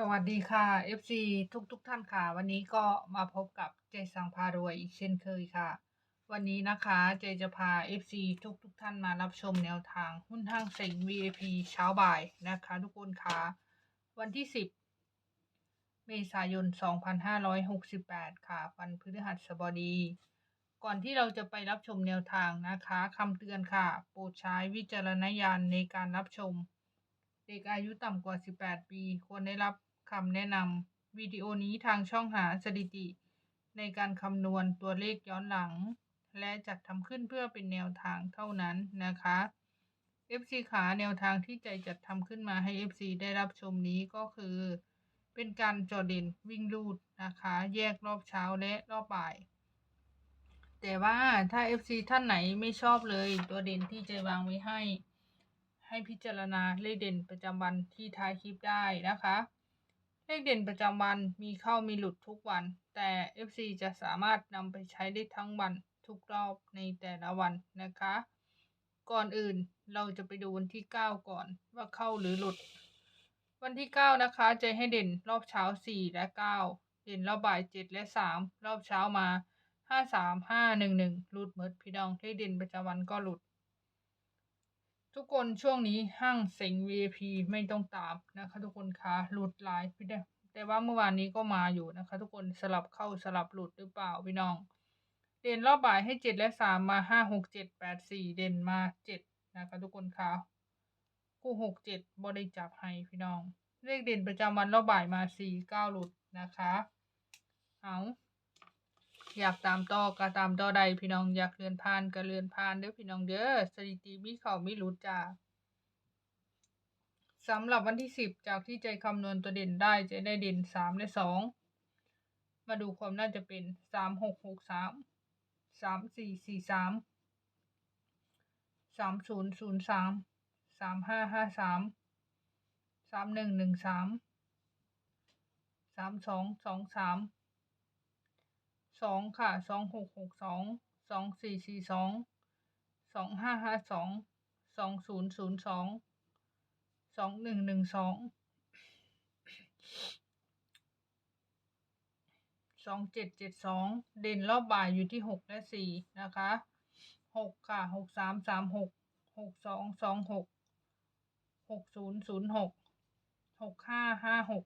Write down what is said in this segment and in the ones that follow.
สวัสดีค่ะ FC ทุกทุกท่านค่ะ วันนี้ก็มาพบกับเจสังพารวยอีกเช่นเคยค่ะ วันนี้นะคะเจจะพา FC ทุกทุกท่านมารับชมแนวทางหุ้นห้างเซ็ง VIP เช้าบ่ายนะคะทุกคนค่ะวันที่ 10 เมษายน 2568 ค่ะวันพฤหัสบดี ก่อนที่เราจะไปรับชมแนวทางนะคะคำเตือนค่ะโปรดใช้วิจารณญาณในการรับชมเด็กอายุต่ำกว่า 18 ปี ควรได้รับ คำแนะนำวิดีโอนี้ทางช่องหาสถิติ ในการคำนวณตัวเลขย้อนหลัง และจัดทำขึ้นเพื่อเป็นแนวทางเท่านั้นนะคะ FC ขาแนวทางที่ใจจัดทำขึ้นมาให้ FC ได้รับชมนี้ก็คือ เป็นการจอเด่นวิ่งลูดนะคะ แยกรอบเช้าและรอบบ่าย แต่ว่าถ้า FC ท่านไหนไม่ชอบเลยตัวเด่นที่ใจวางไว้ให้ ให้พิจารณาเลขเด่นประจำวันที่ท้ายคลิปได้นะคะ เลขเด่นประจำวันมีเข้ามีหลุดทุกวัน แต่ FC จะสามารถนำไปใช้ได้ทั้งวันทุกรอบในแต่ละวันนะคะ ก่อนอื่นเราจะไปดูวันที่ 9 ก่อนว่าเข้าหรือหลุด วันที่ 9 นะคะ จะให้เด่นรอบเช้า 4 และ 9 เด่นรอบบ่าย 7 และ 3 รอบเช้ามา 5 3 5 1 1 หลุดหมดพี่น้องเลขเด่นประจำวันก็หลุด ทุกคนช่วงนี้ห้างเซ็ง VIP ไม่ต้องตามนะคะ ทุกคนคะหลุดหลายพี่เด้แต่ว่าเมื่อวานนี้ก็มาอยู่นะคะ ทุกคนสลับเข้าสลับหลุดหรือเปล่าพี่น้อง เด่นรอบบ่ายให้เจ็ดและสามมาห้าหกเจ็ดแปดสี่เด่นมาเจ็ดนะคะ ทุกคนคะคู่หกเจ็ดบริจับให้พี่น้อง เลขเด่นประจำวันรอบบ่ายมาสี่เก้าหลุดนะคะ เอา อยากตามต่อก็ตามต่อใดพี่น้องอยากเลื่อนผ่านก็เลื่อนผ่านเด้อพี่น้องเด้อสถิติมีเขาไม่หลุดจ้าสำหรับวันที่สิบจากที่ใจคำนวณตัวเด่นได้จะได้เด่นสามและสองมาดูความน่าจะเป็นสามหกหกสามสามสี่สี่สามสามศูนย์ศูนย์สามสามห้าห้าสามสามหนึ่งหนึ่งสามสามสองสองสาม สองค่ะสองหกหกสองสองสี่สี่สองสองห้าห้าสองสองศูนย์ศูนย์สองสองหนึ่งหนึ่งสองสองเจ็ดเจ็ดสองเด่นรอบบ่ายอยู่ที่หกและสี่นะคะหกค่ะหกสามสามหกหกสองสองหกหกศูนย์ศูนย์หกหกห้าห้าหก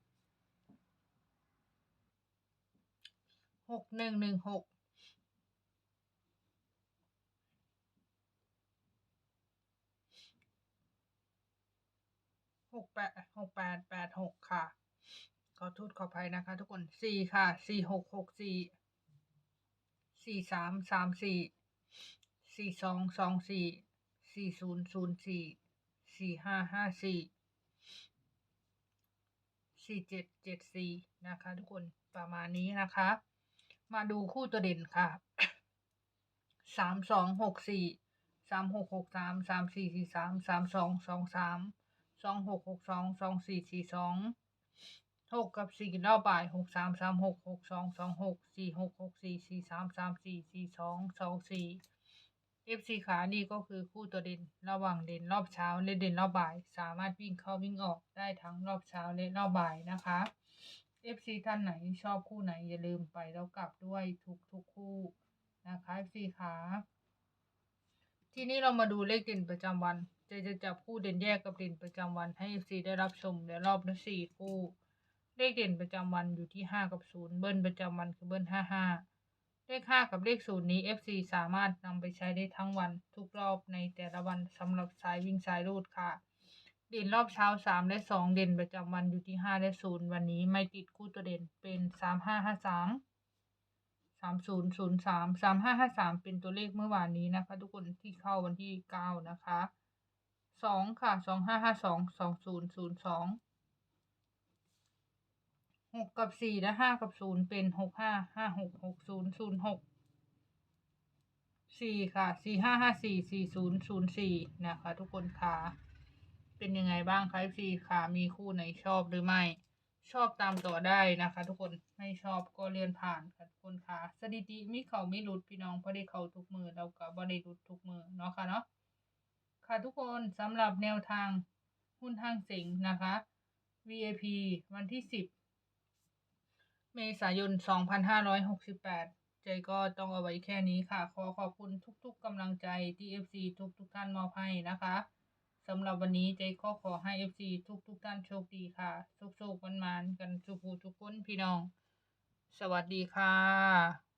หกหนึ่งหนึ่งหกหกแปดหกแปดแปดหกค่ะ ขอโทษขออภัยนะคะทุกคนสี่ค่ะสี่หกหกสี่สี่สามสามสี่สี่สองสองสี่สี่ศูนย์ศูนย์สี่สี่ห้าห้าสี่สี่เจ็ดเจ็ดสี่นะคะทุกคนประมาณนี้นะคะ มาดูคู่ตัวเด่นค่ะสามสองหกสี่สามหกหกสามสามสี่สี่สามสามสองสองสามสองหกหกสองสองสี่สี่สองหกกับสี่รอบบ่ายหกสามสามหกหกสองสองหกสี่หกหกสี่สี่สามสามสี่สี่สองสองสี่ FC ขานี่ก็คือคู่ตัวเด่นระหว่างเด่นรอบเช้าและเด่นรอบบ่าย สามารถวิ่งเข้าวิ่งออกได้ทั้งรอบเช้าและรอบบ่ายนะคะ FC ท่านไหนชอบคู่ไหนอย่าลืมไปแล้วกลับด้วยทุกทุกคู่นะคะ FC ขาทีนี้เรามาดูเลขเด่นประจำวัน จะจะจับคู่เด่นแยกกับเด่นประจำวันให้ FC ได้รับชมในรอบละสี่คู่ เลขเด่นประจำวันอยู่ที่ห้ากับศูนย์เบิ้ลประจำวันคือเบิ้ลห้าห้าเลขห้ากับเลขศูนย์นี้ FC สามารถนำไปใช้ได้ทั้งวันทุกรอบในแต่ละวันสำหรับสายวิ่งสายรูดค่ะ เด่นรอบเช้าสามและสองเด่นประจำวันอยู่ที่ห้าและศูนย์วันนี้ไม่ติดคู่ตัวเด่นเป็นสามห้าห้าสามสามศูนย์ศูนย์สามสามห้าห้าสามเป็นตัวเลขเมื่อวานนี้นะคะ ทุกคนที่เข้าวันที่เก้านะคะสองค่ะสองห้าห้าสองสองศูนย์ศูนย์สองหกกับสี่และห้ากับศูนย์เป็นหกห้าห้าหกหกศูนย์ศูนย์หกสี่ค่ะสี่ห้าห้าสี่สี่ศูนย์ศูนย์สี่นะคะ ทุกคนค่ะ เป็นยังไงบ้างคะสี่ค่ะมีคู่ไหนชอบหรือไม่ ชอบตามต่อได้นะคะ ทุกคนไม่ชอบก็เลื่อนผ่านค่ะทุกคนค่ะสถิติมีเขาไม่หลุดพี่น้องเพราะได้เขาทุกมือเราก็บ่ได้หลุดทุกมือเนาะค่ะเนาะค่ะทุกคนสำหรับแนวทางหุ้นทางสิงนะคะ VIP วันที่ 10 เมษายน 2568 ใจก็ต้องเอาไว้แค่นี้ค่ะ ขอขอบคุณทุกๆกำลังใจที่ FC ทุกๆท่านมอบให้นะคะ สำหรับวันนี้ใจก็ขอให้ FC ทุกๆท่านโชคดีค่ะสุขๆมันๆกันสุขูทุกคนพี่น้อง สวัสดีค่ะ